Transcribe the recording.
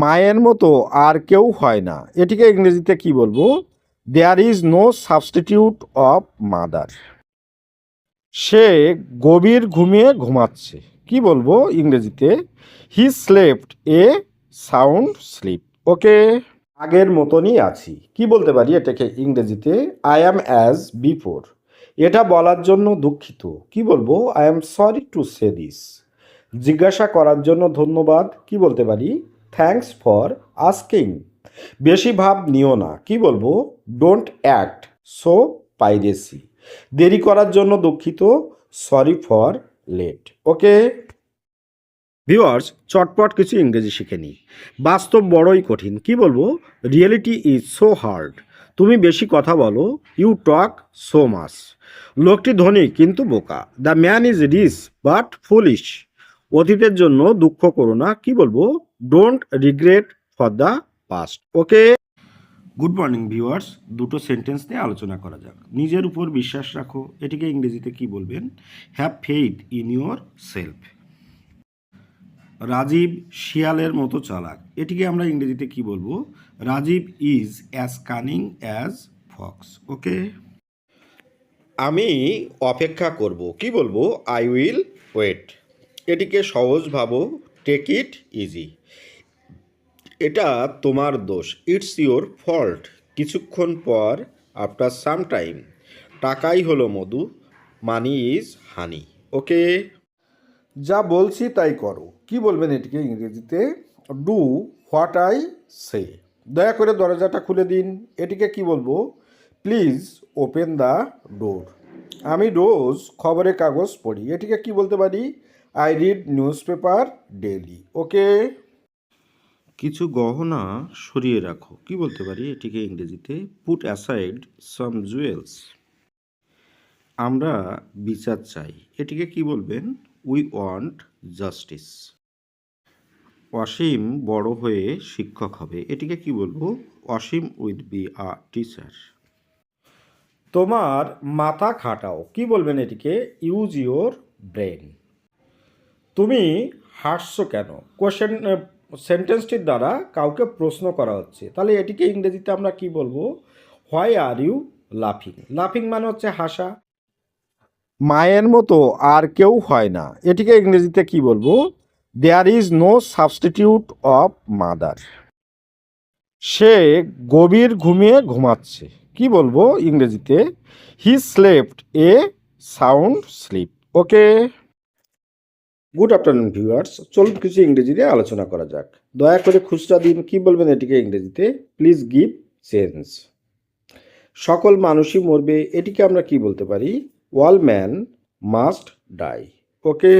মায়ের মতো আর কেউ হয় না। এটিকে ইংরেজিতে কি বলব? There is no substitute of mother সে গভীর ঘুমিয়ে ঘুমাচ্ছে। কি বলব ইংরেজিতে? He slept a sound sleep okay, আগের মতনই আছি। কি বলতে পারি এটাকে ইংরেজিতে? আই অ্যাম অ্যাজ বিফোর এটা বলার জন্য দুঃখিত। কি বলব? I am sorry to say this জিজ্ঞাসা করার জন্য ধন্যবাদ। কি বলতে পারি? থ্যাঙ্কস ফর আস্কিং বেশি ভাব নিও না। কি বলব? ডোন্ট অ্যাক্ট সো পাইরেসি দেরি করার জন্য দুঃখিত। Sorry for late okay viewers চটপট কিছু ইংরেজি শিখে নিই। বাস্তব বড়ই কঠিন। কি বলব? রিয়েলিটি ইজ সো হার্ড তুমি বেশি কথা বলো ইউ টক সো মাস লোকটি ধনী, কিন্তু বোকা। The man is rich but foolish অতীতের জন্য দুঃখ করো না। কি বলব? Don't regret for the past okay good morning viewers দুটো সেন্টেন্স নিয়ে আলোচনা করা যাক। নিজের উপর বিশ্বাস রাখো। এটিকে ইংরেজিতে কি বলবেন? Have faith in yourself Rajib শিয়ালের মতো চালাক। এটিকে আমরা ইংরেজিতে কি বলব? Rajib is as cunning as fox okay আমি অপেক্ষা করব। কি বলব? আই উইল ওয়েট এটিকে সহজ ভাবো। টেক ইট ইজি এটা তোমার দোষ। ইটস ইওর ফল্ট কিছুক্ষণ পর আফটার সাম টাইম টাকাই হলো মধু মানি ইজ হানি ওকে যা বলছি তাই করো। কি বলবেন এটিকে ইংরেজিতে? ডু হোয়াট আই সে দয়া করে দরজাটা খুলে দিন। এটিকে কি বলব? প্লিজ ওপেন দ্য ডোর আমি রোজ খবরের কাগজ পড়ি। এটিকে কি বলতে পারি? I read newspaper daily okay কিছু গহনা সরিয়ে রাখো। কি বলতে পারি? এটিকে ইংরেজিতে পুট অ্যাসাইড সাম জুয়েলস আমরা বিচার চাই। এটিকে কি বলবেন? উই ওয়ান্ট জাস্টিস অসীম বড় হয়ে শিক্ষক হবে। এটিকে কি বলব? Asim with be a teacher. তোমার মাথা খাটাও। কি বলবেন এটিকে? ইউজ ইউর ব্রেন তুমি হাসছো কেন? কোশ্চেন সেন্টেন্সটির দ্বারা কাউকে প্রশ্ন করা হচ্ছে। তাহলে এটিকে ইংরেজিতে আমরা কি বলব? হোয়াই আর ইউ লাফিং লাফিং মানে হচ্ছে হাসা। মায়ের মতো আর কেউ হয় না। এটিকে ইংরেজিতে কি বলব? There is no substitute of mother সে গভীর ঘুমিয়ে ঘুমাচ্ছে। কি বলব ইংরেজিতে? He slept a sound sleep okay good afternoon viewers চলুন কিছু ইংরেজি দিয়ে আলোচনা করা যাক। দয়া করে খুচরা দিন কি বলবেন এটিকে ইংরেজিতে? প্লিজ গিভ সেন্স সকল মানুষই মরবে, এটিকে আমরা কি বলতে পারি? All man must die okay